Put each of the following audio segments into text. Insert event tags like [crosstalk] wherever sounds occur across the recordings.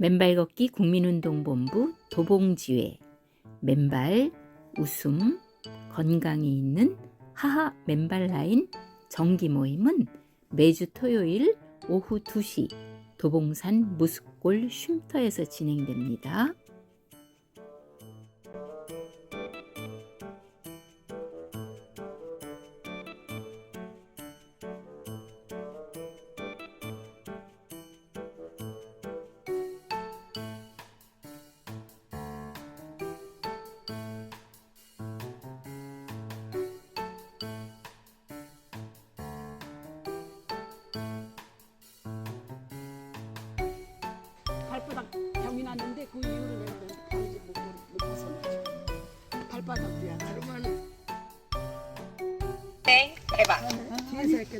맨발 걷기 국민운동본부 도봉지회 맨발 웃음 건강이 있는 하하 맨발 라인 정기 모임은 매주 토요일 오후 2시 도봉산 무스골 쉼터에서 진행됩니다.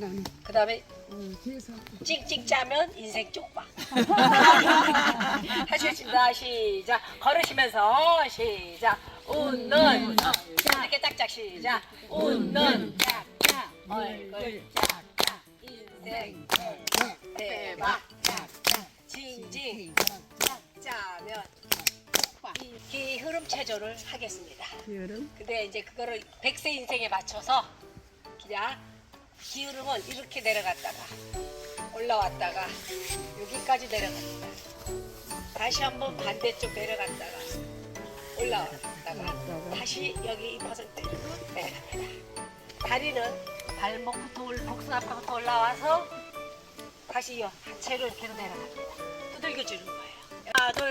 나는. 그 다음에 어, 뒤에서. 찍찍 짜면 인생 쪽봐. [laughs] 하시겠습니다. 시작. 걸으시면서 시작. 웃는 자, 이렇게 짝짝 시작. 웃는 짝짝 얼굴 짝짝 인생 대박 짝짝 징징 짝짜면 이 흐름 체조를 하겠습니다. 여름. 근데 이제 그거를 100세 인생에 맞춰서 그냥 기울음은 이렇게 내려갔다가 올라왔다가 여기까지 내려갔다. 다시 한번 반대쪽 내려갔다가 올라왔다가 다시 여기 이 버섯 내려갑니다. 다리는 발목부터 올, 복숭아파부터 올라와서 다시 요 하체로 이렇게 내려갑니다. 두들겨 주는 거예요. 하나, 둘,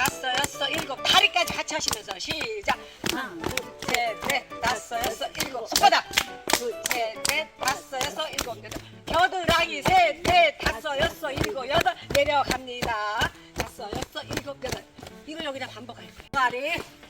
다섯, 여섯, 일곱 다리까지 같이 하시면서 시작. 하나, 둘, 셋, 넷, 다섯, 여섯, 일곱 손바닥. 둘, 셋, 넷, 다섯, 여섯, 일곱 여덟. 겨드랑이 셋, 넷, 다섯, 여섯, 일곱 여덟 내려갑니다. 다섯, 여섯, 일곱 여덟. 이걸 여기다 반복할 거예요. 다리.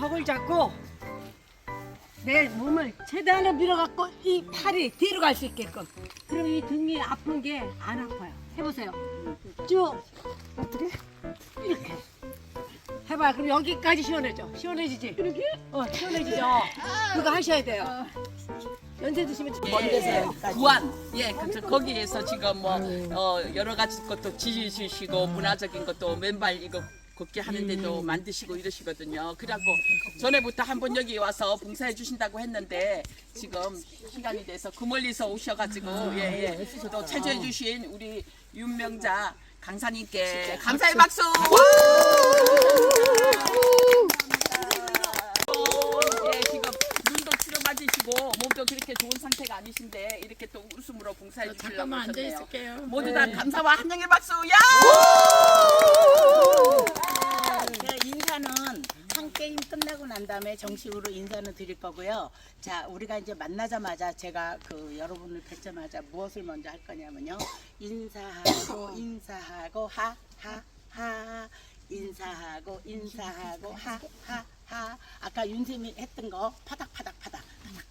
벽을 잡고 내 몸을 최대한으로 밀어갖고 이 팔이 뒤로 갈 수 있게끔. 그럼 이 등이 아픈 게 안 아파요. 해보세요. 쭉. 어떻게? 이렇게. 해봐. 그럼 여기까지 시원해져. 시원해지지? 이렇게? 어 시원해지죠? 그거 하셔야 돼요. 연세 드시면 먼 데서 구안 예 그래서 거기에서 지금 뭐 어, 여러 가지 것도 지지시고 문화적인 것도 맨발 이거 걷게 하는데도 만드시고 이러시거든요. 그래갖고 전에부터 한번 여기 와서 봉사해 주신다고 했는데 지금 시간이 돼서 그 멀리서 오셔가지고 예 예. 또 체조해 주신 우리 윤명자 강사님께 감사의 박수. 몸도 그렇게 좋은 상태가 아니신데 이렇게 또 웃음으로 봉사해 주시려고 잠깐만 앉아 하셨네요. 있을게요. 모두 다 감사와 한영의 박수. 야! 그 인사는 한 게임 끝나고 난 다음에 정식으로 인사는 드릴 거고요. 자, 우리가 이제 만나자마자 제가 그 여러분을 뵙자마자 무엇을 먼저 할 거냐면요. 인사하고 인사하고 하하하 인사하고 인사하고 하하하 아까 윤쌤이 했던 거 파닥 파닥 파닥 탁탁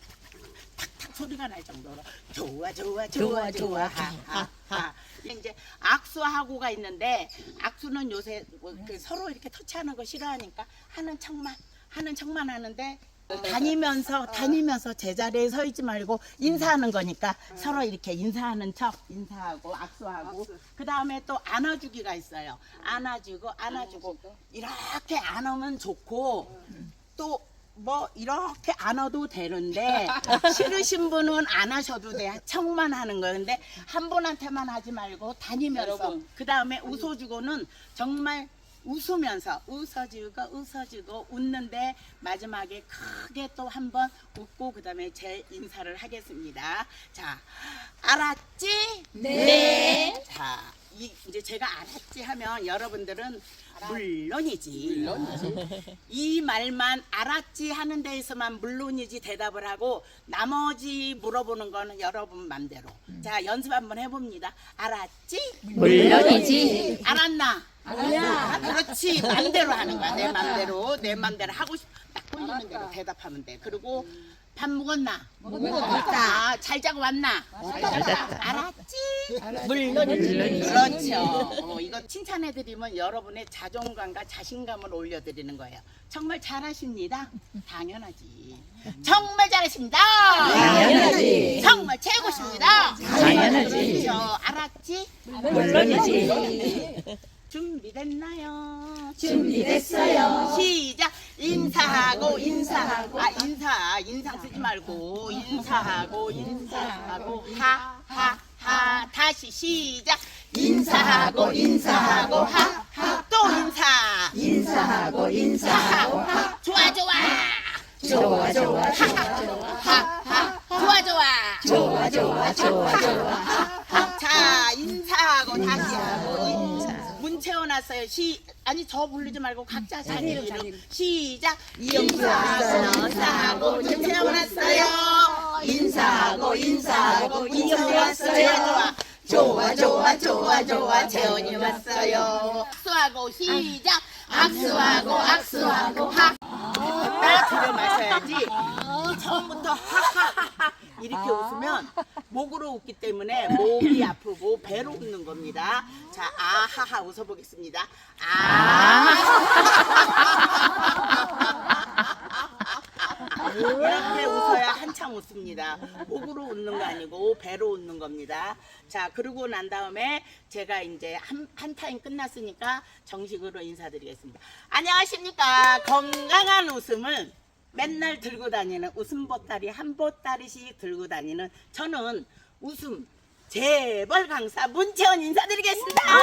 소리가 날 정도로 좋아 좋아 좋아 좋아 하하하. 이제 악수하고가 있는데 악수는 요새 뭐 이렇게 서로 이렇게 터치하는 거 싫어하니까 하는 척만 하는 척만 하는데 다니면서 다니면서 제자리에 서 있지 말고 인사하는 거니까 서로 이렇게 인사하는 척 인사하고 악수하고 그 다음에 또 안아주기가 있어요. 안아주고 안아주고. 이렇게 안으면 좋고 또 뭐 이렇게 안아도 되는데 [laughs] 싫으신 분은 안 하셔도 돼 척만 하는 거예요 근데 한 분한테만 하지 말고 다니면서 여러분. 그 다음에 웃어주고는 정말 웃으면서 웃어주고 웃어주고 웃는데 마지막에 크게 또 한 번 웃고 그 다음에 제 인사를 하겠습니다 자 알았지? 네. 자 이, 이제 제가 알았지 하면 여러분들은 물론이지. 이 말만 알았지 하는 데에서만 물론이지 대답을 하고 나머지 물어보는 거는 여러분 맘대로. 자 연습 한번 해봅니다. 알았지? 물론이지. 알았나? 아, 그렇지 맘대로 하는 거야 내 맘대로 내 맘대로 하고 싶딱 꼴리는 대로 대답하면 돼 그리고 밥 먹었나? 먹었다 잘 자고 왔나? 잘 잤다 알았지? 물론이지 그렇죠 어, 이거 칭찬해드리면 여러분의 자존감과 자신감을 올려드리는 거예요 정말 잘하십니다 당연하지 정말 잘하십니다 당연하지. 정말 최고십니다 당연하지. 그렇죠 알았지? 물론이지. 준비됐나요? 준비됐어요. 시작. 인사하고 인사하고. 아 인사 인상 쓰지 말고. 인사하고 인사하고. 하하하. 다시 시작. 인사하고 인사하고. 하하. 또 인사. 인사하고 인사하고. 하하. 좋아 좋아. 좋아 좋아 하하 좋아 좋아. 좋아 좋아 좋아 좋아. 자 인사하고 다시 하고 문 채워놨어요. 시 아니 저 부르지 말고 각자 자기 이름 시작. 인사하고 인사하고 문 채워놨어요. 인사하고 인사하고 문 채워놨어요. 좋아 좋아 좋아 좋아 재원이 왔어요. 악수하고 시작. 악수하고 악수하고 하. 따라 들여 마셔야지. 이 처음부터 하하하하 이렇게 웃으면 [laughs] 목으로 웃기 때문에 목이 [clears throat] 아프고 배로 웃는 겁니다. 자, 아하하 웃어보겠습니다. 아. [laughs] 이렇게 웃어야 한참 웃습니다. 목으로 웃는 거 아니고 배로 웃는 겁니다. 자, 그러고 난 다음에 제가 이제 한, 한 타임 끝났으니까 정식으로 인사드리겠습니다. 안녕하십니까. 건강한 웃음을 맨날 들고 다니는 웃음 보따리 한 보따리씩 들고 다니는 저는 웃음 재벌 강사 문채원 인사드리겠습니다. 아,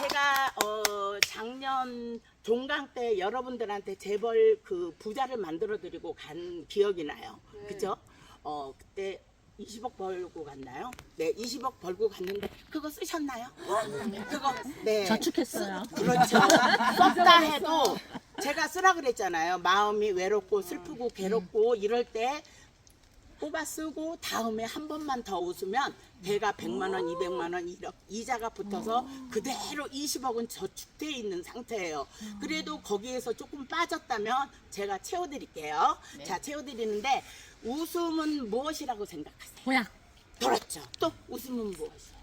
제가 어, 작년 종강 때 여러분들한테 재벌 그 부자를 만들어 드리고 간 기억이 나요. 그죠? 어, 그때 20억 벌고 갔나요? 네, 20억 벌고 갔는데 그거 쓰셨나요? 그거 네. 저축했어요. 그렇죠. 썼다 해도 제가 쓰라 그랬잖아요. 마음이 외롭고 슬프고 괴롭고 이럴 때 뽑아 쓰고 다음에 한 번만 더 웃으면 대가 100만 원, 200만 원 이렇게 이자가 붙어서 그대로 20억은 저축돼 있는 상태예요. 그래도 거기에서 조금 빠졌다면 제가 채워드릴게요. 자, 채워드리는데 웃음은 무엇이라고 생각하세요? 뭐야? 그렇죠. 또 웃음은 무엇이에요?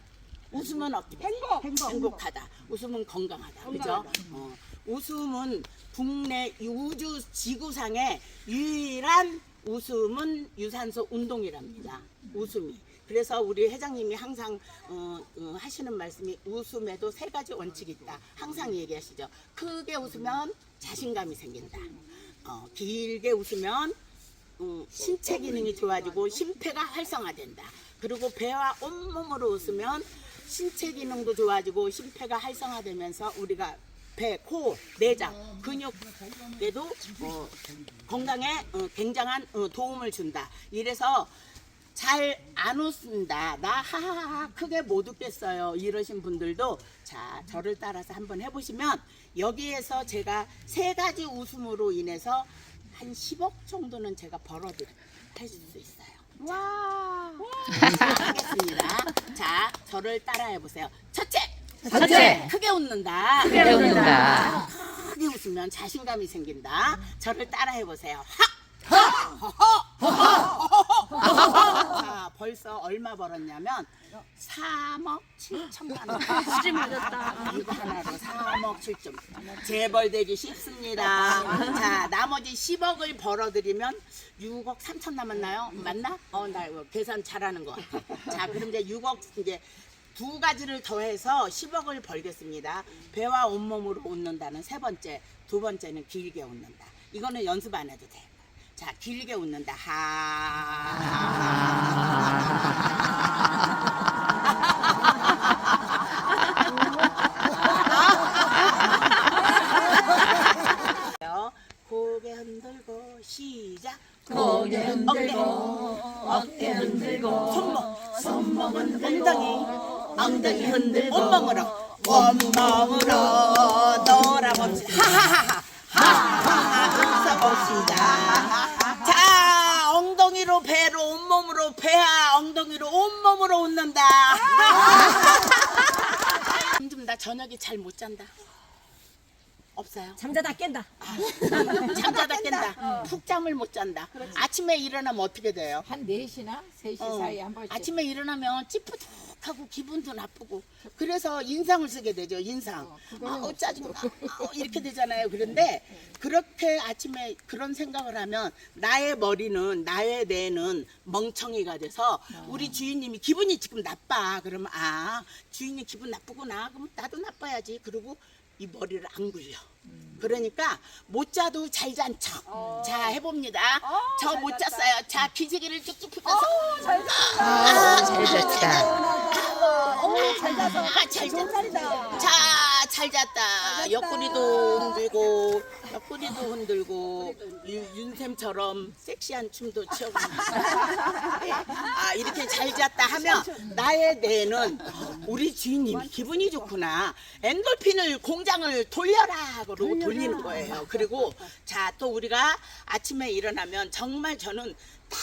웃으면 어떻게? 행복. 행복. 하다 웃음은 건강하다. 그죠? 어, 웃음은 국내 우주 지구상의 유일한 웃음은 유산소 운동이랍니다. 웃음이. 그래서 우리 회장님이 항상 어, 어, 하시는 말씀이 웃음에도 세 가지 원칙이 있다. 항상 얘기하시죠. 크게 웃으면 자신감이 생긴다. 어, 길게 웃으면 음, 신체 기능이 좋아지고 심폐가 활성화된다. 그리고 배와 온몸으로 웃으면 신체 기능도 좋아지고 심폐가 활성화되면서 우리가 배, 코, 내장, 근육에도 어, 건강에 어, 굉장한 어, 도움을 준다. 이래서 잘 안 웃습니다. 나 하하하 크게 못 웃겠어요. 이러신 분들도 자 저를 따라서 한번 해보시면 여기에서 제가 세 가지 웃음으로 인해서 한 10억 정도는 제가 해줄 수 있어요. 와. 자, 하겠습니다. 자 저를 따라해 보세요. 첫째. 첫째. 크게 웃는다. 크게 웃는다. 크게 웃으면 자신감이 생긴다. 저를 따라해 보세요. 자, 벌써 얼마 벌었냐면 3억 7천만 원. [laughs] 수지 맞았다. 이거 하나로 3억 7천. 재벌되기 쉽습니다. 자, 나머지 10억을 벌어들이면 6억 3천 남았나요? 맞나? 어, 나 이거 계산 잘하는 것 같아. 자, 그럼 이제 6억 이제 두 가지를 더해서 10억을 벌겠습니다. 배와 온몸으로 웃는다는 세 번째, 두 번째는 길게 웃는다. 이거는 연습 안 해도 돼. 자, 길게 웃는다. 하. 고개 흔들고 시작. 고개 흔들고 어깨 흔들고 손목 손목은 엉덩이 엉덩이 흔들고 온몸으로 온몸으로 놀아봅시다. 하하하하. 하하하 웃어봅시다. 자 엉덩이로 배로 온몸으로 배하 엉덩이로 온몸으로 웃는다. 요즘 나 저녁에 잘 못 잔다 없어요? 잠자다 깬다. [laughs] 잠자다 깬다. 푹 잠을 못 잔다. 아침에 일어나면 어떻게 돼요? 한 4시나 3시 어, 사이에 한 번씩. 아침에 일어나면 찌뿌둥하고 기분도 나쁘고. 그래서 인상을 쓰게 되죠 인상. 아우 짜증나. 아우, 이렇게 되잖아요. 그런데 그렇게 아침에 그런 생각을 하면 나의 머리는 나의 뇌는 멍청이가 돼서 우리 주인님이 기분이 지금 나빠. 그러면 아 주인님 기분 나쁘구나. 그럼 나도 나빠야지. 그리고 이 머리를 안 굴려 그러니까 못 자도 잘 잔 척. 자 해봅니다. 저 못 잤어요. 자 기지개를 쭉쭉 펴서. 아, 잘 잤다. 잘 잤어. 아, 잘 잤다. 자, 잘 잤다. 옆구리도 흔들고, 옆구리도 흔들고, 유- 윤샘처럼 섹시한 춤도 춰고. [laughs] 아, 이렇게 잘 잤다 하면 나의 뇌는 우리 주인님이 기분이 좋구나. 엔돌핀을 공장을 돌려라. 그러고 돌리는 거예요. 그리고 자, 또 우리가 아침에 일어나면 정말 저는 딱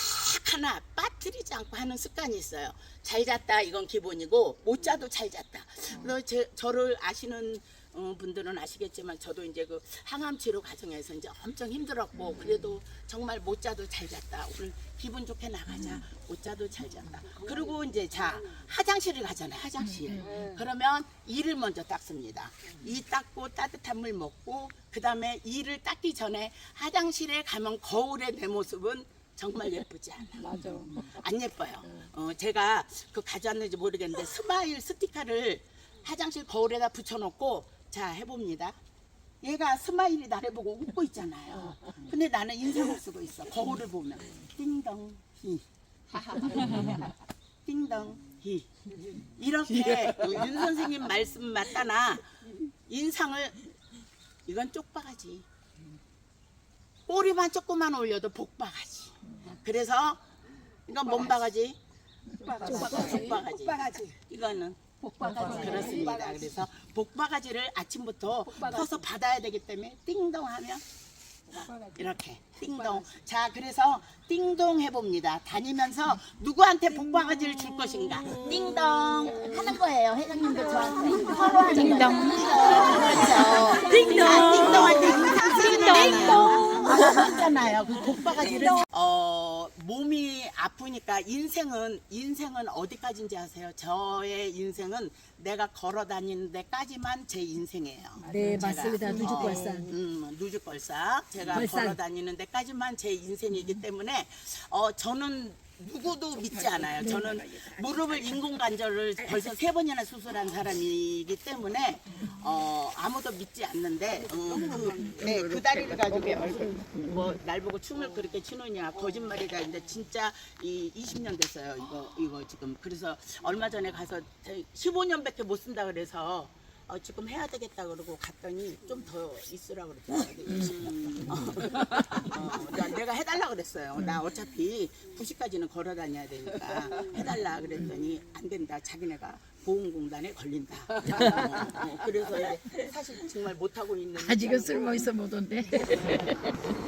하나 빠뜨리지 않고 하는 습관이 있어요. 잘 잤다 이건 기본이고 못 자도 잘 잤다. 그래서 제, 저를 아시는 어, 분들은 아시겠지만 저도 이제 그 항암 치료 과정에서 이제 엄청 힘들었고 그래도 정말 못 자도 잘 잤다. 오늘 기분 좋게 나가자. 못 자도 잘 잤다. 그리고 이제 자 화장실을 가잖아요. 화장실. 그러면 이를 먼저 닦습니다. 이 닦고 따뜻한 물 먹고 그 다음에 이를 닦기 전에 화장실에 가면 거울의 내 모습은 정말 예쁘지 않아. [laughs] 맞아. 안 예뻐요. 어, 제가 그 가져왔는지 모르겠는데 스마일 스티커를 화장실 거울에다 붙여놓고 자 해봅니다. 얘가 스마일이 나를 보고 웃고 있잖아요. 근데 나는 인상을 쓰고 있어. 거울을 보면 띵동 히 [laughs] 띵동 히 이렇게 윤 선생님 말씀 맞다나 인상을 이건 쪽바가지 꼬리만 조금만 올려도 복바가지 그래서 이건 뭔 바가지? 복바가지. 이거는 복바가지. 그렇습니다. 그래서 복바가지를 아침부터 퍼서 받아야 되기 때문에 띵동 하면 이렇게 띵동. 자, 그래서 띵동 해봅니다. 다니면서 누구한테 복바가지를 줄 것인가? 띵동 하는 거예요. 회장님도 저한테 서로 하는 띵동. 그렇죠. 띵동. 띵동할 때 인상 띵동. 있잖아요. 그 복바가지를 어 몸이 아프니까 인생은 인생은 어디까지인지 아세요? 저의 인생은 내가 걸어 다니는 데까지만 제 인생이에요. 네, 제가. 맞습니다. 누죽걸상. 음, 누죽걸사. 제가 걸상. 걸어 다니는 데까지만 제 인생이기 때문에 어 저는 누구도 믿지 않아요. 저는 무릎을 인공 관절을 벌써 세 번이나 수술한 사람이기 때문에 어 아무도 믿지 않는데 어, 그, 네, 그 다리를 가지고 뭐날 보고 춤을 그렇게 추느냐 거짓말이다. 근데 진짜 이 20년 됐어요. 이거 이거 지금 그래서 얼마 전에 가서 15년밖에 못 쓴다 그래서 어, 지금 해야 되겠다 그러고 갔더니 좀 더 있으라 그러더라고요. 어, 어, 나- 내가 해달라 그랬어요. 나 어차피 9시까지는 걸어 다녀야 되니까 해달라 그랬더니 안 된다. 자기네가 보험공단에 걸린다. 어, 어, 그래서 이제 사실 정말 못하고 있는 아직은 쓸모 있어 못 온대.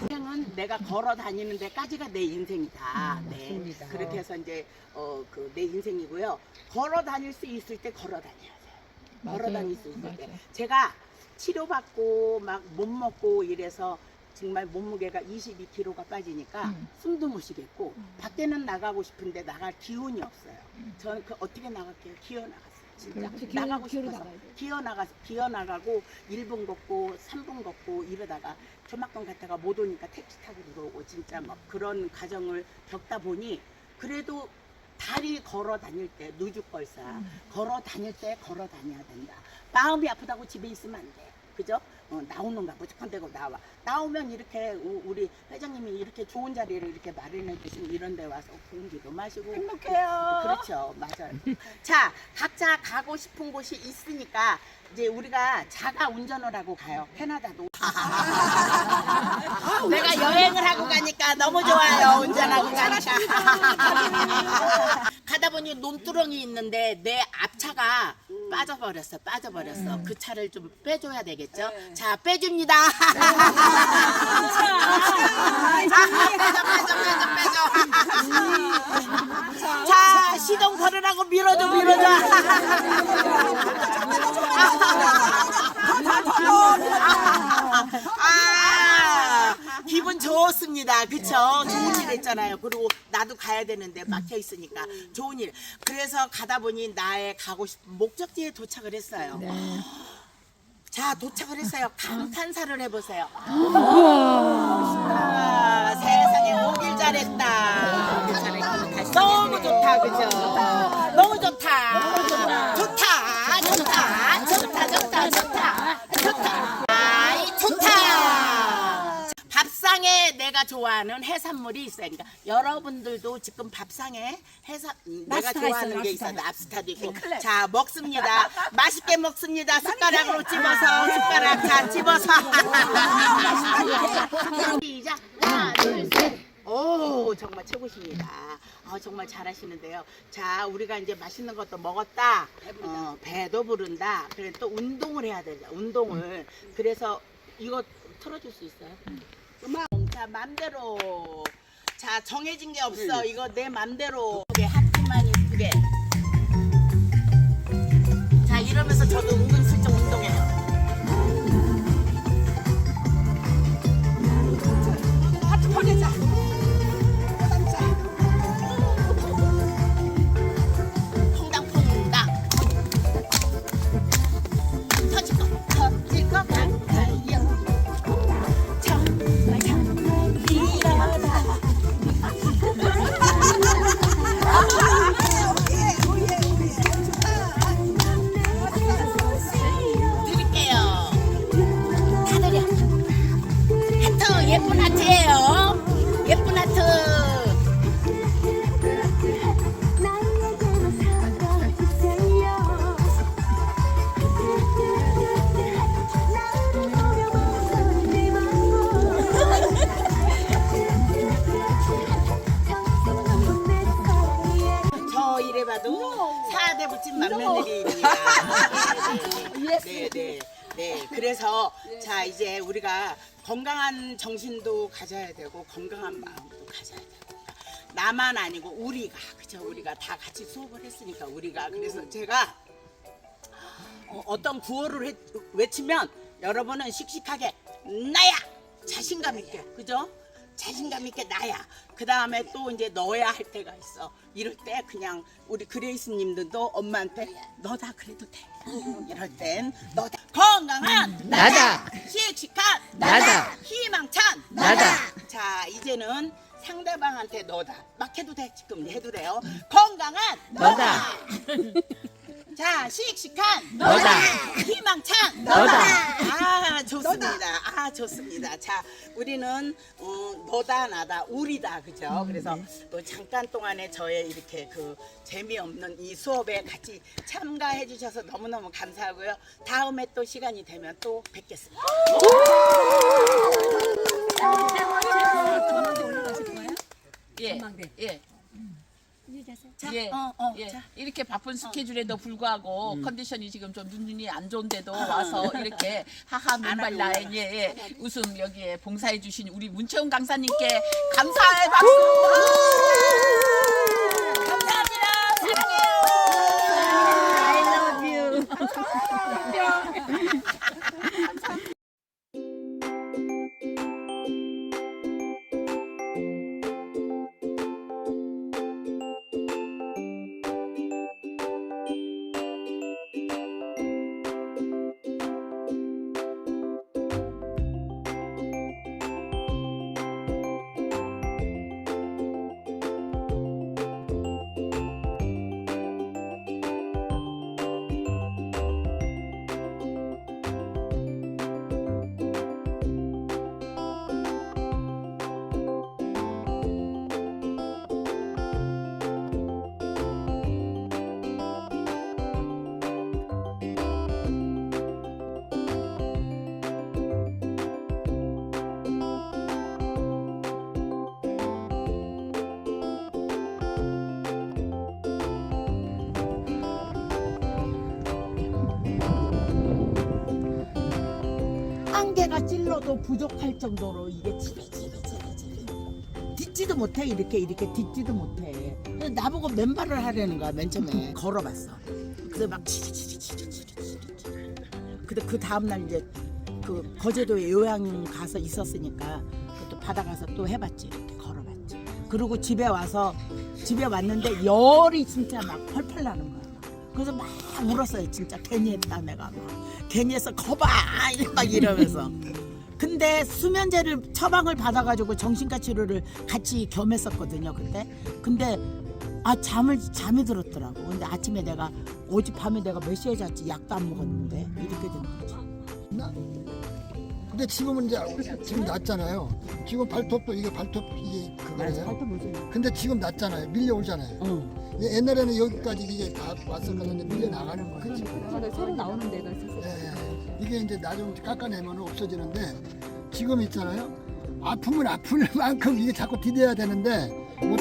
인생은 내가 걸어 다니는 데까지가 내 인생이다. 네. 그렇게 해서 이제 어 그 내 인생이고요. 걸어 다닐 수 있을 때 걸어 다녀 걸어. 다닐 수 있을 때. 맞아요. 제가 치료받고 막 못 먹고 이래서 정말 몸무게가 22kg가 빠지니까 음. 숨도 못 쉬겠고 밖에는 나가고 싶은데 나갈 기운이 없어요. 저는 그 어떻게 나갈게요? 기어 나갔어요. 진짜 그렇지, 기어- 나가고 기어로 싶어서 나가야 돼. 기어 나가 기어 나가고 1분 걷고 3분 걷고 이러다가 조막건 갔다가 못 오니까 택시 타고 들어오고 진짜 막 그런 과정을 겪다 보니 그래도 다리 걸어 다닐 때 누죽걸사 걸어 다닐 때 걸어 다녀야 된다. 마음이 아프다고 집에 있으면 안 돼. 그죠? 어, 나오는가 무조건 되고 나와. 나오면 이렇게 우- 우리 회장님이 이렇게 좋은 자리를 이렇게 마련해 주시고 이런 데 와서 공기도 마시고 행복해요. 그렇죠. 맞아요. 자, 각자 가고 싶은 곳이 있으니까 이제 우리가 자가 운전을 하고 가요. 캐나다도. [laughs] 내가 여행을 하고 가니까 너무 좋아요. 운전하고 가니까. [laughs] 보니 논두렁이 있는데 내 앞차가 빠져버렸어. 빠져버렸어. 그 차를 좀 빼줘야 되겠죠? 자, 빼줍니다. 빼줘, 빼줘, 빼줘, 빼줘. 자, 시동 걸으라고 밀어줘, 밀어줘. 아, 기분 좋습니다. 그쵸? 좋은 일 했잖아요. 그리고 나도 가야 되는데 막혀 있으니까 좋은 일. 그래서 가다 보니 나의 가고 싶은 목적지에 도착을 했어요. 자, 도착을 했어요. 감탄사를 해보세요. 아, 세상에 오길 잘했다. 너무 좋다, 그죠? 너무 좋다. 좋다, 좋다, 좋다, 좋다, 좋다, 좋다. 아이, 좋다. 밥상에 내가 좋아하는 해산물이 있어요. 그러니까 여러분들도 지금 밥상에 해산 음, 내가 좋아하는 게 있어. 랍스타도 있고. 자 먹습니다. [laughs] 맛있게 먹습니다. 숟가락으로 집어서 숟가락 자 집어서. [laughs] 시작. 하나 둘 셋. 오 정말 최고십니다. 아, 정말 잘하시는데요. 자 우리가 이제 맛있는 것도 먹었다. 어, 배도 부른다. 그래 또 운동을 해야 되죠. 운동을. 그래서 이거 틀어줄 수 있어요? 자 맘대로. 자 정해진 게 없어. 이거 내 맘대로. 이게 하트만 예쁘게. 자 이러면서 저도 은근슬쩍 운동해요. 하트 보내자. 예쁜 하트예요. 예쁜 하트. [laughs] 저 이래봐도 사대 붙인 맏며느리입니다. [laughs] 네, 네, 네. 그래서 자 이제 우리가 건강한 정신도 가져야 되고 건강한 마음도 가져야 되고. 나만 아니고 우리가 그죠? 우리가 다 같이 수업을 했으니까 우리가. 그래서 제가 어, 어떤 구호를 해- 외치면 여러분은 씩씩하게 나야! 자신감 있게. 그죠? 자신감 있게 나야. 그 다음에 또 이제 너야 할 때가 있어. 이럴 때 그냥 우리 그레이스님들도 엄마한테 너 다 그래도 돼. 이럴 땐 너 다 건강한 나다. 씩씩한 나다. 희망찬 나다. 자 이제는 상대방한테 너다 막 해도 돼 지금 해도 돼요 건강한 너다. [laughs] 자 씩씩한 너다. 희망찬 너다. 아 좋습니다 아 좋습니다. 자, 우리는 어, 너다 나다 우리다 그죠? 그래서 또 잠깐 동안에 저의 이렇게 그 재미없는 이 수업에 같이 참가해 주셔서 너무너무 감사하고요. 다음에 또 시간이 되면 또 뵙겠습니다. 예. 예. 자, 예, 어, 어, 예. 자. 이렇게 바쁜 스케줄에도 불구하고 컨디션이 지금 좀 눈이 안 좋은데도 어. 와서 이렇게 하하 맨발 라인 예, 예. 웃음 여기에 봉사해 주신 우리 문채훈 강사님께 감사의 박수. 감사합니다. 사랑해요. 한 [laughs] 찔러도 부족할 정도로 이게 지리지리지리지리 듣지도 못해 이렇게 이렇게 듣지도 못해. 그래서 나보고 맨발을 하려는 거야 맨 처음에. [laughs] 걸어봤어. 그래서 막 지리지리지리지리지리 근데 그 다음날 이제 그 거제도에 요양 가서 있었으니까 또 바다 가서 또 해봤지 이렇게 걸어봤지 그리고 집에 와서 집에 왔는데 열이 진짜 막 펄펄 나는 거야 그래서 막 울었어요 진짜 괜히 했다 내가 막 괜히 해서 거봐 막 이러면서 근데 수면제를 처방을 받아가지고 정신과 치료를 같이 겸했었거든요 그때 근데 아 잠을 잠이 들었더라고 근데 아침에 내가 어젯밤에 내가 몇 시에 잤지 약도 안 먹었는데 이렇게 된 거지 나- 근데 지금은 이제 지금 낮잖아요. 지금 발톱도 이게 발톱 이게 그거예요. 발톱 근데 지금 낮잖아요. 밀려오잖아요. 응. 예, 옛날에는 여기까지 이게 다 왔었거든요. 밀려 나가는 거예요. 지금. 새로 나오는 데가 있어서. 예, 이게 이제 나중 깎아내면 없어지는데 지금 있잖아요. 아프면 아픈 만큼 이게 자꾸 디뎌야 되는데 못